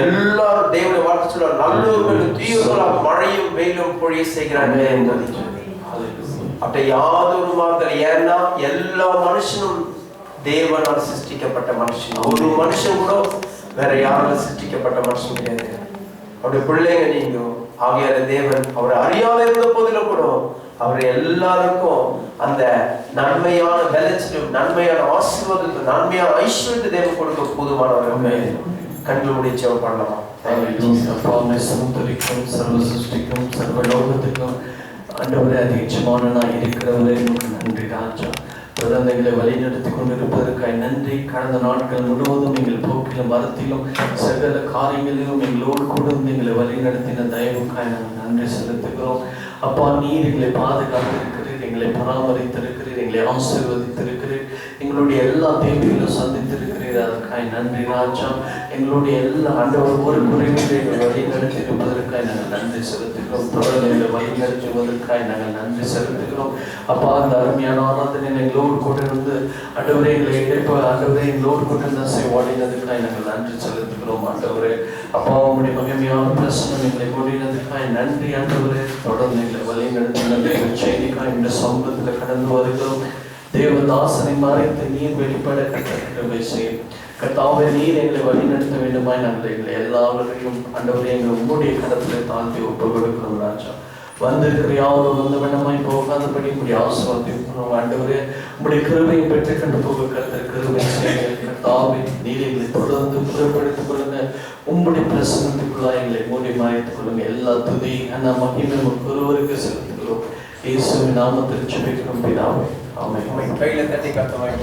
எல்லாரும் தேவனுடைய வார்த்தை சொல்ல நல்லவர்களும் தீயவர்களாக மழையும் வெயிலும் பொழிய செய்கிறார் என்பதை Hallelujah. அப்படி யாதொரு மாத்திரம் ஏன்னா எல்லா மனுஷனும் தேவனால் சிருஷ்டிக்கப்பட்ட மனுஷன். ஒரு மனுஷன் கூட வேற யாராலும் சிருஷ்டிக்கப்பட்ட மனுஷன் கிடையாது. அவருடைய பிள்ளைங்க நீங்க ஆகியார தேவன் அவரை அறியாத இருந்த போதிலும் கூட அவர் எல்லாருக்கும் அந்த நன்மையான விளைச்சலும் நன்மையான ஆசீர்வாதத்தை நன்மையான ஐஸ்வர்யத்தை தேவன் கொடுக்க போதுமானவர் கண்கள் முடிச்சு பண்ணலாம் சமுத்திரிக்கும் சர்வ சிருஷ்டிக்கும் சர்வ லோகத்துக்கும் ஆண்டவரே அதிகமானனாய் இருக்கிறவரே நன்றி ராஜா. குழந்தைகளை வழிநடத்தி கொண்டிருப்பதற்காக நன்றி. கடந்த நாட்கள் முழுவதும் எங்கள் போக்கிலும் மரத்திலும் சகல காரியங்களிலும் எங்களோடு கூட இருந்து எங்களை வழிநடத்தின தயவுக்காக நாங்கள் நன்றி செலுத்துகிறோம். அப்பா நீர் எங்களை பாதுகாத்திருக்கிறீர் எங்களை பராமரித்திருக்கிறீர் எங்களை ஆசீர்வதித்திருக்கிறீர். எங்களுடைய எல்லா தேவைகளும் சந்தித்திருக்கிறீர். அதற்காக நன்றி ராஜா. எங்களுடைய எல்லா ஆண்டவர் ஒரு குறைகளை எங்கள் வழி நன்றி செலுத்துகிறோம். தொடர்ந்து இந்த வழி நடத்துவதற்காக நாங்கள் நன்றி செலுத்துகிறோம். அப்பா அந்த அருமையான ஆராதனை எங்களோடு கூட இருந்து ஆண்டவரே எங்களை இணைப்பு ஆண்டவரே எங்களோடு கூட இருந்த செய்வாடினதுக்காக நாங்கள் நன்றி செலுத்துகிறோம் ஆண்டவரே. அப்பா உங்களுடைய மகிமையான பிரசனம் எங்களை கூடினதுக்காக நன்றி ஆண்டவரே. தொடர்ந்து எங்களை வழி நடத்தினது எங்கள் செய்திக்காக இந்த சமூகத்தில் கடந்து வருகிறோம். தேவதாசனை மறைத்து நீர் வெளிப்பட கட்டளை செய்யும். கர்த்தாவே நீர் எங்களை வழி நடத்த வேண்டுமாய் நாங்கள் எங்களை எல்லாவரையும் அண்டவரையும் எங்கள் உங்களுடைய கடத்தில் தாழ்த்தி ஒப்பு கொடுக்கிறோம் ராஜா. வந்திருக்கிற யாரும் வந்த வேண்டமாய் போகாதபடி உங்களுடைய ஆசிர்வாதம் ஆண்டவரே. உங்களுடைய கிருபையை பெற்று கண்டு போக கருத்து கிருபை கர்த்தாவே நீர் எங்களை தொடர்ந்து புறப்படுத்திக் கொள்ளுங்க உங்களுடைய பிரசனத்துக்குள்ளா எங்களை மூடி மாய்த்துக் கொள்ளுங்க எல்லா துதி அந்த மகிமை ஒருவருக்கு செலுத்துகிறோம். இயேசுவின் நாமத்தில் சுபிக்கிறோம் பிதாவே. ஆமென். கையில தட்டி கத்தவாய்